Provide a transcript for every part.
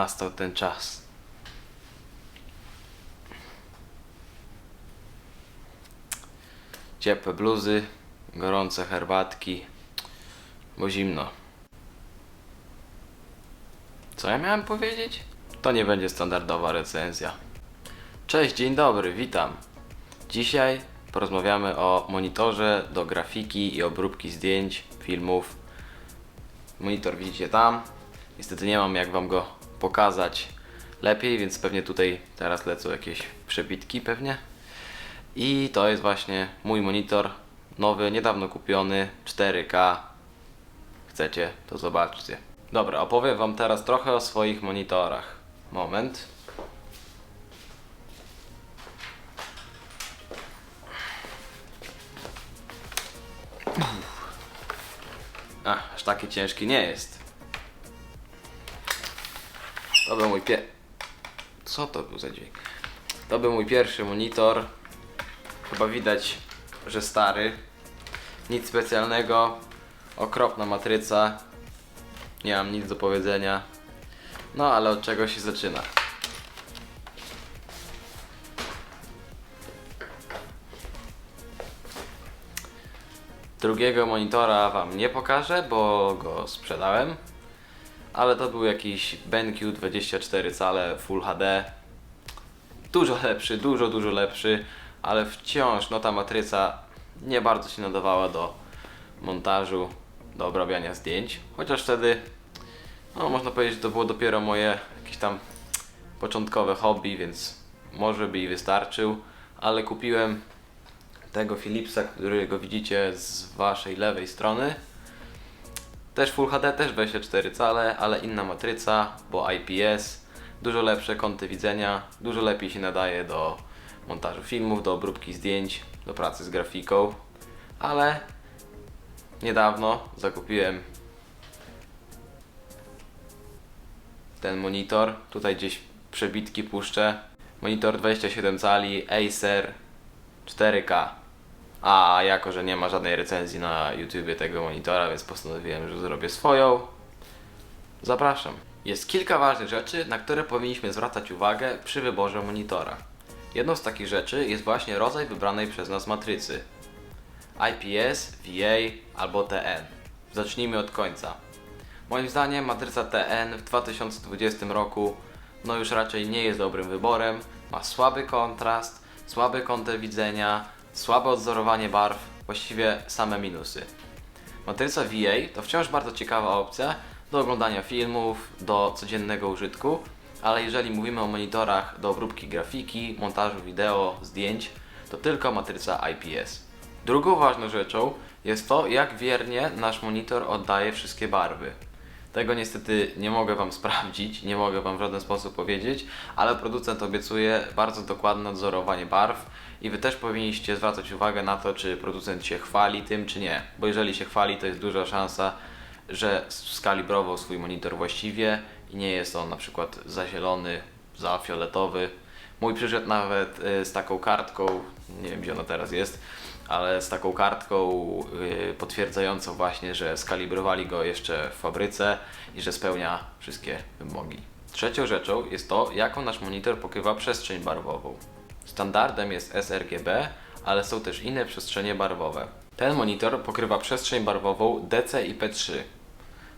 nastał ten czas. Ciepłe bluzy, gorące herbatki, bo zimno. Co ja miałem powiedzieć? To nie będzie standardowa recenzja. Cześć, dzień dobry, witam. Dzisiaj porozmawiamy o monitorze do grafiki i obróbki zdjęć, filmów. Monitor widzicie tam. Niestety nie mam jak wam go pokazać lepiej, więc pewnie tutaj teraz lecą jakieś przebitki pewnie. I to jest właśnie mój monitor nowy, niedawno kupiony 4K. Chcecie, to zobaczcie. Dobra, opowiem wam teraz trochę o swoich monitorach. Moment. A, aż taki ciężki nie jest. To był mój pie... Co to był za dźwięk? To był mój pierwszy monitor. Chyba widać, że stary. Nic specjalnego. Okropna matryca. Nie mam nic do powiedzenia. No ale od czego się zaczyna? Drugiego monitora wam nie pokażę, bo go sprzedałem. Ale to był jakiś BenQ 24 cale Full HD. Dużo lepszy, dużo, dużo lepszy, ale wciąż no ta matryca nie bardzo się nadawała do montażu, do obrabiania zdjęć. Chociaż wtedy, no można powiedzieć, że to było dopiero moje jakieś tam początkowe hobby, więc może by i wystarczył, ale kupiłem tego Philipsa, którego widzicie z waszej lewej strony. Też Full HD, też 24 cale, ale inna matryca, bo IPS, dużo lepsze kąty widzenia, dużo lepiej się nadaje do montażu filmów, do obróbki zdjęć, do pracy z grafiką, ale niedawno zakupiłem ten monitor, tutaj gdzieś przebitki puszczę, monitor 27 cali Acer 4K. A jako, że nie ma żadnej recenzji na YouTubie tego monitora, więc postanowiłem, że zrobię swoją. Zapraszam. Jest kilka ważnych rzeczy, na które powinniśmy zwracać uwagę przy wyborze monitora. Jedną z takich rzeczy jest właśnie rodzaj wybranej przez nas matrycy. IPS, VA albo TN. Zacznijmy od końca. Moim zdaniem matryca TN w 2020 roku no już raczej nie jest dobrym wyborem. Ma słaby kontrast, słabe kąty widzenia, słabe odzorowanie barw, właściwie same minusy. Matryca VA to wciąż bardzo ciekawa opcja do oglądania filmów, do codziennego użytku, ale jeżeli mówimy o monitorach do obróbki grafiki, montażu wideo, zdjęć, to tylko matryca IPS. Drugą ważną rzeczą jest to, jak wiernie nasz monitor oddaje wszystkie barwy. Tego niestety nie mogę Wam sprawdzić, nie mogę Wam w żaden sposób powiedzieć, ale producent obiecuje bardzo dokładne odzorowanie barw i Wy też powinniście zwracać uwagę na to, czy producent się chwali tym, czy nie. Bo jeżeli się chwali, to jest duża szansa, że skalibrował swój monitor właściwie i nie jest on na przykład za zielony, za fioletowy. Mój przyszedł nawet y, z taką kartką, nie wiem gdzie ona teraz jest, ale z taką kartką y, potwierdzającą właśnie, że skalibrowali go jeszcze w fabryce i że spełnia wszystkie wymogi. Trzecią rzeczą jest to, jaką nasz monitor pokrywa przestrzeń barwową. Standardem jest sRGB, ale są też inne przestrzenie barwowe. Ten monitor pokrywa przestrzeń barwową DC i P3,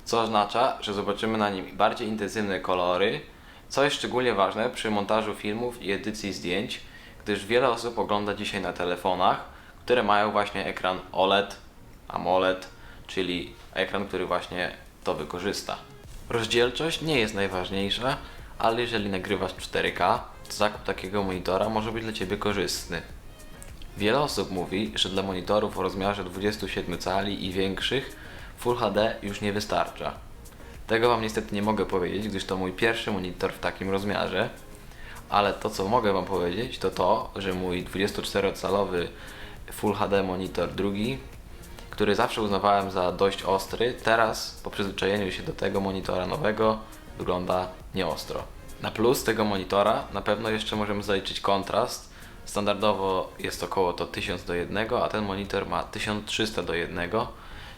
co oznacza, że zobaczymy na nim bardziej intensywne kolory, co jest szczególnie ważne przy montażu filmów i edycji zdjęć, gdyż wiele osób ogląda dzisiaj na telefonach, które mają właśnie ekran OLED, AMOLED, czyli ekran, który właśnie to wykorzysta. Rozdzielczość nie jest najważniejsza, ale jeżeli nagrywasz 4K, to zakup takiego monitora może być dla Ciebie korzystny. Wiele osób mówi, że dla monitorów o rozmiarze 27 cali i większych Full HD już nie wystarcza. Tego Wam niestety nie mogę powiedzieć, gdyż to mój pierwszy monitor w takim rozmiarze, ale to co mogę Wam powiedzieć to to, że mój 24-calowy Full HD monitor drugi, który zawsze uznawałem za dość ostry, teraz po przyzwyczajeniu się do tego monitora nowego wygląda nieostro. Na plus tego monitora na pewno jeszcze możemy zaliczyć kontrast. Standardowo jest około to 1000 do 1, a ten monitor ma 1300 do 1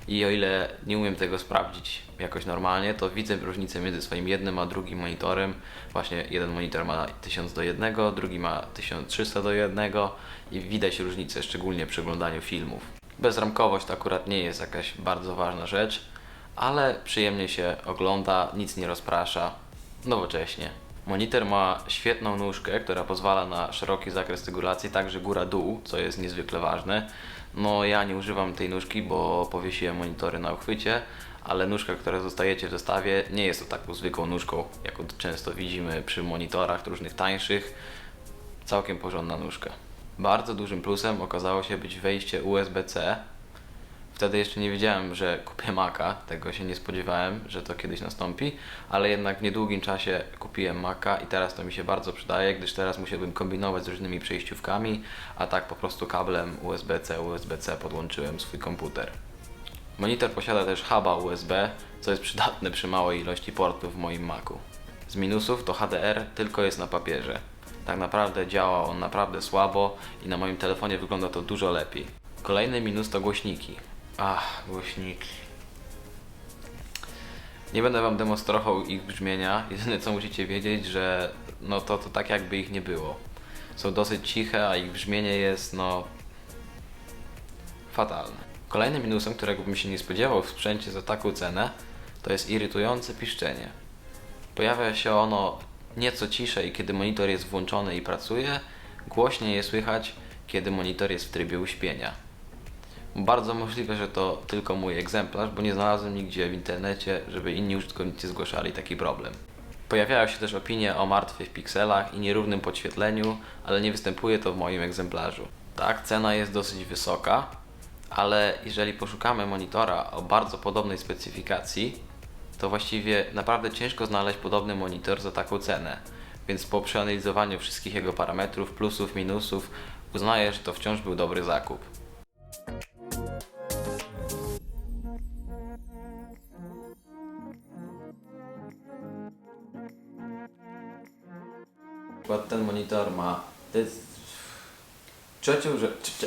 I o ile nie umiem tego sprawdzić jakoś normalnie, to widzę różnicę między swoim jednym a drugim monitorem. Właśnie jeden monitor ma 1000 do 1, drugi ma 1300 do 1 i widać różnicę, szczególnie przy oglądaniu filmów. Bezramkowość to akurat nie jest jakaś bardzo ważna rzecz, ale przyjemnie się ogląda, nic nie rozprasza, nowocześnie. Monitor ma świetną nóżkę, która pozwala na szeroki zakres regulacji, także góra-dół, co jest niezwykle ważne. No ja nie używam tej nóżki, bo powiesiłem monitory na uchwycie, ale nóżka, która dostajecie w zestawie nie jest to taką zwykłą nóżką, jaką często widzimy przy monitorach różnych tańszych. Całkiem porządna nóżka. Bardzo dużym plusem okazało się być wejście USB-C, Wtedy jeszcze nie wiedziałem, że kupię Maca, tego się nie spodziewałem, że to kiedyś nastąpi, ale jednak w niedługim czasie kupiłem Maca i teraz to mi się bardzo przydaje, gdyż teraz musiałbym kombinować z różnymi przejściówkami, a tak po prostu kablem USB-C, USB-C podłączyłem swój komputer. Monitor posiada też huba USB, co jest przydatne przy małej ilości portów w moim Macu. Z minusów to HDR tylko jest na papierze. Tak naprawdę działa on naprawdę słabo i na moim telefonie wygląda to dużo lepiej. Kolejny minus to głośniki. Ach, głośniki. Nie będę wam demonstrował ich brzmienia. Jedyne co musicie wiedzieć, że no to, to tak jakby ich nie było. Są dosyć ciche, a ich brzmienie jest no fatalne. Kolejnym minusem, którego bym się nie spodziewał w sprzęcie za taką cenę, to jest irytujące piszczenie. Pojawia się ono nieco ciszej, kiedy monitor jest włączony i pracuje, głośniej je słychać, kiedy monitor jest w trybie uśpienia. Bardzo możliwe, że to tylko mój egzemplarz, bo nie znalazłem nigdzie w internecie, żeby inni użytkownicy zgłaszali taki problem. Pojawiają się też opinie o martwych pikselach i nierównym podświetleniu, ale nie występuje to w moim egzemplarzu. Tak, cena jest dosyć wysoka, ale jeżeli poszukamy monitora o bardzo podobnej specyfikacji, to właściwie naprawdę ciężko znaleźć podobny monitor za taką cenę. Więc po przeanalizowaniu wszystkich jego parametrów, plusów, minusów, uznaję, że to wciąż był dobry zakup. Przykład ten monitor ma. To jest trzecią, trze-